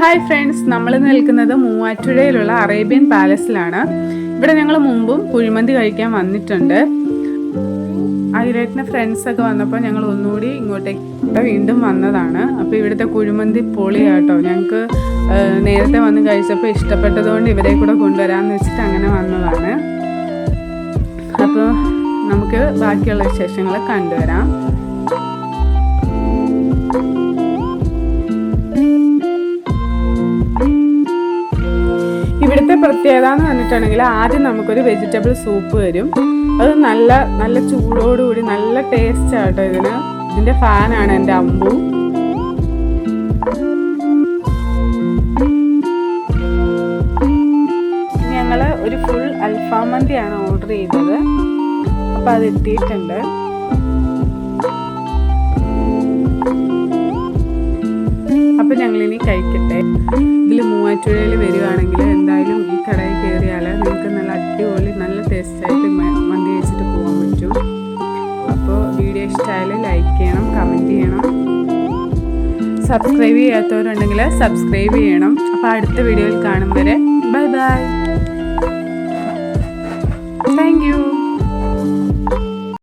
Hi friends നമ്മൾ നിൽക്കുന്നത് മൂവാറ്റുപുഴയിലുള്ള Arabian പാലസിലാണ്. ഇവിടെ ഞങ്ങൾ മുമ്പും കുഴിമന്തി കഴിക്കാൻ വന്നിട്ടുണ്ട്. അതിലേക്കുന്ന ഫ്രണ്ട്സ് ഒക്കെ വന്നപ്പോൾ ഞങ്ങൾ ഒന്നുകൂടി ഇങ്ങോട്ടേക്ക് വീണ്ടും വന്നതാണ്. അപ്പോൾ ഇവിടുത്തെ കുഴിമന്തി പൊളിയാട്ടോ. ഞങ്ങൾക്ക് നേരത്തെ വന്ന് കഴിച്ചപ്പോൾ ഇഷ്ടപ്പെട്ടതുകൊണ്ട് ഇവരെ കൂടെ കൊണ്ടുവരാമെന്ന് വെച്ചിട്ട് അങ്ങനെ വന്നതാണ്. അപ്പോൾ നമുക്ക് ബാക്കിയുള്ള വിശേഷങ്ങൾ കണ്ടുവരാം. പ്രത്യേകത പറഞ്ഞിട്ടുണ്ടെങ്കിൽ ആദ്യം നമുക്കൊരു വെജിറ്റബിൾ സൂപ്പ് വരും. അത് നല്ല നല്ല ചൂടോടുകൂടി നല്ല ടേസ്റ്റ് ആട്ടോ ഇതിന്. ഇതിന്റെ ഫാനാണ് എന്റെ അമ്പു. ഞങ്ങൾ ഒരു ഫുൾ അൽഫാം മന്തിയാണ് ഓർഡർ ചെയ്തത്. അപ്പോൾ അത് എത്തിയിട്ടുണ്ട്. അപ്പോൾ ഞങ്ങളിനി കഴിക്കട്ടെ. ഇതിൽ മൂവാറ്റുപുഴയിൽ ടേസ്റ്റായിട്ട് മന്തി കഴിച്ചിട്ട് പോകാൻ പറ്റും. അപ്പോൾ വീഡിയോ ഇഷ്ടമായാലും ലൈക്ക് ചെയ്യണം കമന്റ് ചെയ്യണം. സബ്സ്ക്രൈബ് ചെയ്യാത്തവരുണ്ടെങ്കിൽ സബ്സ്ക്രൈബ് ചെയ്യണം. അപ്പോൾ അടുത്ത വീഡിയോയിൽ കാണും വരെ. Bye bye thank you